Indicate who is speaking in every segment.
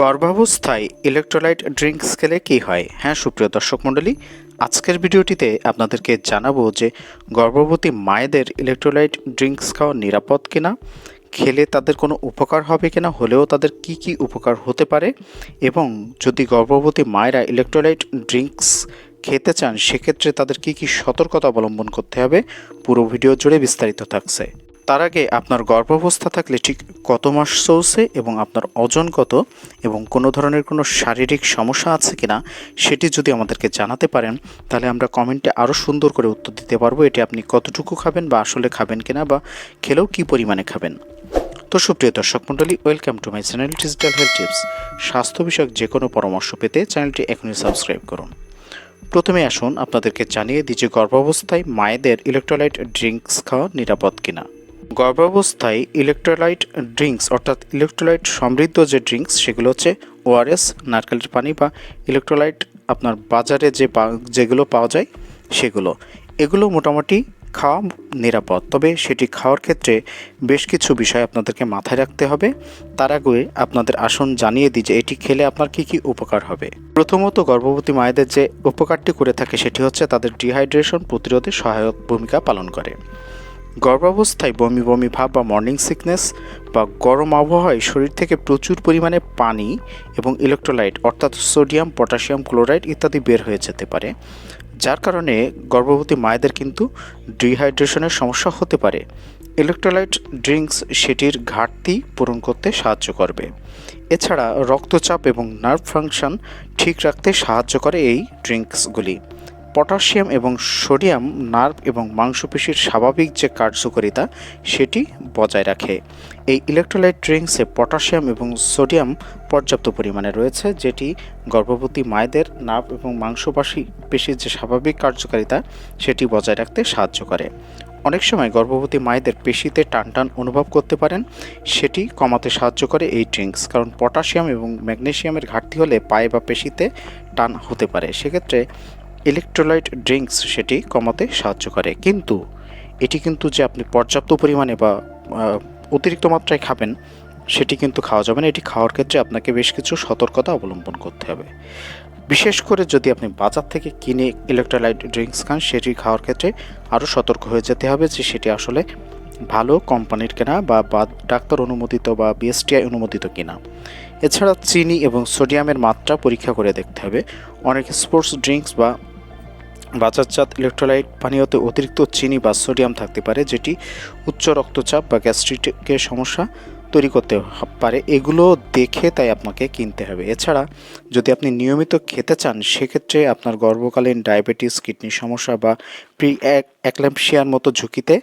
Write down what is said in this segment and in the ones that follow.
Speaker 1: গর্ভাবস্থায় electrolyte drinks খেলে কী হয়? হ্যাঁ সুপ্রিয় দর্শক মণ্ডলী, আজকের ভিডিওটিতে আপনাদেরকে জানাব যে গর্ভবতী মায়েদের ইলেকট্রোলাইট ড্রিঙ্কস খাওয়া নিরাপদ কিনা, খেলে তাদের কোনো উপকার হবে কিনা, হলেও তাদের কি কি উপকার হতে পারে এবং যদি গর্ভবতী মায়েরা ইলেকট্রোলাইট ড্রিঙ্কস খেতে চান, সেক্ষেত্রে তাদের কি কি সতর্কতা অবলম্বন করতে হবে, পুরো ভিডিও জুড়ে বিস্তারিত থাকছে। তার আগে আপনার গর্ভাবস্থা থাকলে ঠিক কত মাস চলছে এবং আপনার ওজন কত এবং কোনো ধরনের কোনো শারীরিক সমস্যা আছে কিনা সেটি যদি আমাদেরকে জানাতে পারেন, তাহলে আমরা কমেন্টে আরও সুন্দর করে উত্তর দিতে পারব এটি আপনি কতটুকু খাবেন বা আসলে খাবেন কিনা বা খেলেও কী পরিমাণে খাবেন। তো সুপ্রিয় দর্শক মণ্ডলী, welcome to my channel digital health tips. স্বাস্থ্য বিষয়ক যে কোনো পরামর্শ পেতে চ্যানেলটি এখনই সাবস্ক্রাইব করুন। প্রথমে আসুন আপনাদেরকে জানিয়ে দিই যে গর্ভাবস্থায় মায়েদের ইলেকট্রোলাইট ড্রিঙ্কস খাওয়া নিরাপদ কিনা। গর্ভাবস্থায় ইলেকট্রোলাইট ড্রিঙ্কস অর্থাৎ ইলেকট্রোলাইট সমৃদ্ধ যে ড্রিঙ্কস সেগুলো হচ্ছে ওআরএস নারকেলের পানি বা ইলেকট্রোলাইট আপনার বাজারে যে যেগুলো পাওয়া যায়, সেগুলো। এগুলো মোটামুটি খাওয়া নিরাপদ, তবে সেটি খাওয়ার ক্ষেত্রে বেশ কিছু বিষয় আপনাদেরকে মাথায় রাখতে হবে। তার আগে আপনাদের আসন জানিয়ে দিই যে এটি খেলে আপনার কি কি উপকার হবে। প্রথমত গর্ভবতী মায়েদের যে উপকারটি করে থাকে সেটি হচ্ছে তাদের ডিহাইড্রেশন প্রতিরোধে সহায়ক ভূমিকা পালন করে। গর্ভাবস্থায় বমি বমি ভাব বা মর্নিং সিকনেস বা গরম আবহাওয়ায় শরীর থেকে প্রচুর পরিমাণে পানি এবং ইলেকট্রোলাইট অর্থাৎ সোডিয়াম পটাশিয়াম ক্লোরাইড ইত্যাদি বের হয়ে যেতে পারে, যার কারণে গর্ভবতী মায়েদের কিন্তু ডিহাইড্রেশনের সমস্যা হতে পারে। ইলেকট্রোলাইট ড্রিঙ্কস সেটির ঘাটতি পূরণ করতে সাহায্য করবে। এছাড়া রক্তচাপ এবং নার্ভ ফাংশন ঠিক রাখতে সাহায্য করে এই ড্রিঙ্কসগুলি পটাশিয়াম এবং সোডিয়াম, নার্ভ এবং মাংসপেশির স্বাভাবিক যে কার্যকারিতা, সেটি বজায় রাখে। এই ইলেকট্রোলাইট ড্রিঙ্কসে পটাশিয়াম এবং সোডিয়াম পর্যাপ্ত পরিমাণে রয়েছে, যেটি গর্ভবতী মায়েদের নার্ভ এবং মাংসপাশি পেশির যে স্বাভাবিক কার্যকারিতা, সেটি বজায় রাখতে সাহায্য করে। অনেক সময় গর্ভবতী মায়েদের পেশিতে টান টান অনুভব করতে পারেন, সেটি কমাতে সাহায্য করে এই ড্রিঙ্কস, কারণ পটাশিয়াম এবং ম্যাগনেশিয়ামের ঘাটতি হলে পায়ে বা পেশিতে টান হতে পারে। সেক্ষেত্রে ইলেকট্রোলাইট ড্রিঙ্কস সেটি কমাতে সাহায্য করে। কিন্তু এটি কিন্তু যে আপনি পর্যাপ্ত পরিমাণে বা অতিরিক্ত মাত্রায় খাবেন, সেটি কিন্তু খাওয়া যাবে না। এটি খাওয়ার ক্ষেত্রে আপনাকে বেশ কিছু সতর্কতা অবলম্বন করতে হবে। বিশেষ করে যদি আপনি বাজার থেকে কিনে ইলেকট্রোলাইট ড্রিঙ্কস খান, সেটি খাওয়ার ক্ষেত্রে আরও সতর্ক হয়ে যেতে হবে যে সেটি আসলে ভালো কোম্পানির কেনা বা ডাক্তার অনুমোদিত বা বিএসটিআই অনুমোদিত কিনা। এছাড়া চিনি এবং সোডিয়ামের মাত্রা পরীক্ষা করে দেখতে হবে। অনেক স্পোর্টস ড্রিঙ্কস বা বাজারজাত ইলেকট্রোলাইট পানীয়তে অতিরিক্ত চিনি বা সোডিয়াম থাকতে পারে, যেটি উচ্চ রক্তচাপ বা গ্যাস্ট্রিকের সমস্যা তৈরি করতে পারে। এগুলো দেখে তাই আপনাকে কিনতে হবে। এছাড়া, যদি আপনি নিয়মিত খেতে চান, সেক্ষেত্রে আপনার গর্ভকালীন ডায়াবেটিস, কিডনির সমস্যা বা প্রি অ্যাক্লাম্পসিয়ার মতো ঝুঁকিতে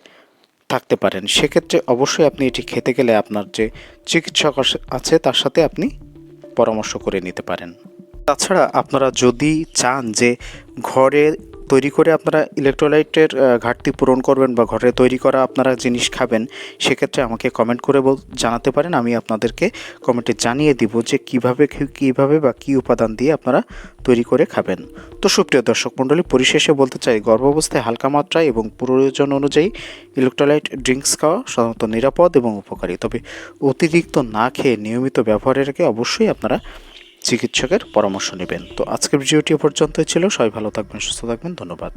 Speaker 1: থাকতে পারেন। সেক্ষেত্রে অবশ্যই আপনি এটি খেতে গেলে আপনার যে চিকিৎসক আছে, তার সাথে আপনি পরামর্শ করে নিতে পারেন। তাছাড়া আপনারা যদি চান যে ঘরে তৈরি করে আপনারা ইলেকট্রোলাইটের ঘাটতি পূরণ করবেন বা ঘরে তৈরি করা আপনারা জিনিস খাবেন, সেক্ষেত্রে আমাকে কমেন্ট করে জানাতে পারেন। আমি আপনাদেরকে কমেন্টে জানিয়ে দিব যে কীভাবে কীভাবে বা কী উপাদান দিয়ে আপনারা তৈরি করে খাবেন। তো সুপ্রিয় দর্শক মণ্ডলী, পরিশেষে বলতে চাই, গর্ভাবস্থায় হালকা মাত্রায় এবং প্রয়োজন অনুযায়ী ইলেকট্রোলাইট ড্রিঙ্কস খাওয়া সাধারণত নিরাপদ এবং উপকারী। তবে অতিরিক্ত না খেয়ে নিয়মিত ব্যবহারের আগে অবশ্যই আপনারা চিকিৎসকের পরামর্শ নেবেন। তো আজকের ভিডিওটি পর্যন্তই ছিল। সবাই ভালো থাকবেন সুস্থ থাকবেন। ধন্যবাদ।